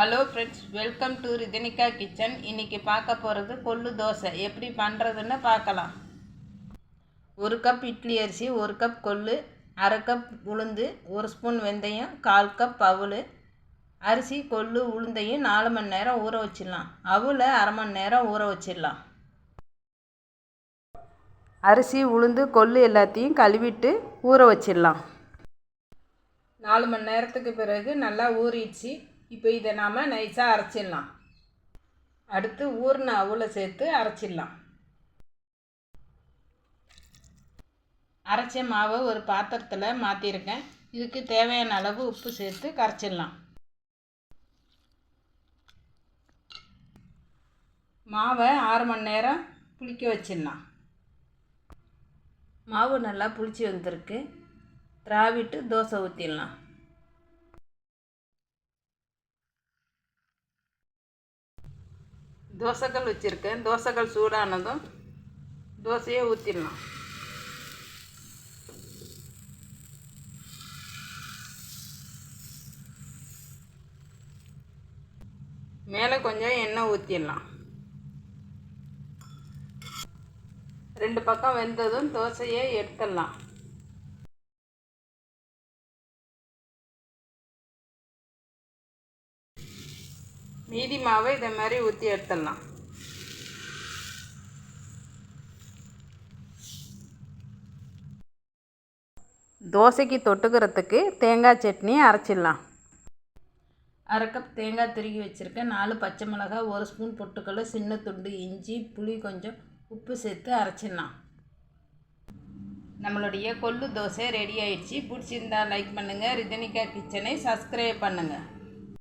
Hello friends welcome to Ridhanika kitchen இன்றைக்கி பார்க்க போகிறது கொள்ளு தோசை. எப்படி பண்ணுறதுன்னு பார்க்கலாம். ஒரு கப் இட்லி அரிசி ஒரு கப் கொள்ளு அரை கப் உளுந்து ஒரு ஸ்பூன் வெந்தயம் கால் கப் அவுள் அரிசி கொள்ளு உளுந்தையும் நாலு மணி நேரம் ஊற வச்சிடலாம். அவுளை அரை மணி நேரம் ஊற வச்சிடலாம். அரிசி உளுந்து கொள்ளு எல்லாத்தையும் கழுவிட்டு ஊற வச்சிடலாம். நாலு மணி நேரத்துக்கு பிறகு நல்லா ஊறிடுச்சு. இப்போ இதை நாம் நைஸாக அரைச்சிடலாம். அடுத்து ஊர்ன அவுளை சேர்த்து அரைச்சிடலாம். அரைச்ச மாவை ஒரு பாத்திரத்தில் மாற்றிருக்கேன் இதுக்கு தேவையான அளவு உப்பு சேர்த்து கரைச்சிடலாம். மாவை ஆறு மணி நேரம் புளிக்க வச்சிடலாம். மாவு நல்லா புளிச்சு வந்திருக்கு. திராவிட்டு தோசை ஊற்றிடலாம் தோசைக்கல் வச்சுருக்கேன். தோசைகள் சூடானதும் தோசையை ஊற்றிடலாம் மேலே கொஞ்சம் எண்ணெய் ஊற்றிடலாம் ரெண்டு பக்கம் வெந்ததும் தோசையை எடுத்துடலாம். மீதி மாவை இதை மாதிரி ஊற்றி எடுத்துடலாம். தோசைக்கு தொட்டுக்கிறதுக்கு தேங்காய் சட்னி அரைச்சிடலாம். அரை கப் தேங்காய் திருகி வச்சுருக்கேன். நாலு பச்சை மிளகாய் ஒரு ஸ்பூன் பொட்டுக்கடலை சின்ன துண்டு இஞ்சி புளி கொஞ்சம் உப்பு சேர்த்து அரைச்சிடலாம். நம்மளுடைய கொள்ளு தோசை ரெடி ஆயிடுச்சு. பிடிச்சிருந்தா லைக் பண்ணுங்கள் ரிதனிகா கிச்சனை சப்ஸ்கிரைப் பண்ணுங்கள்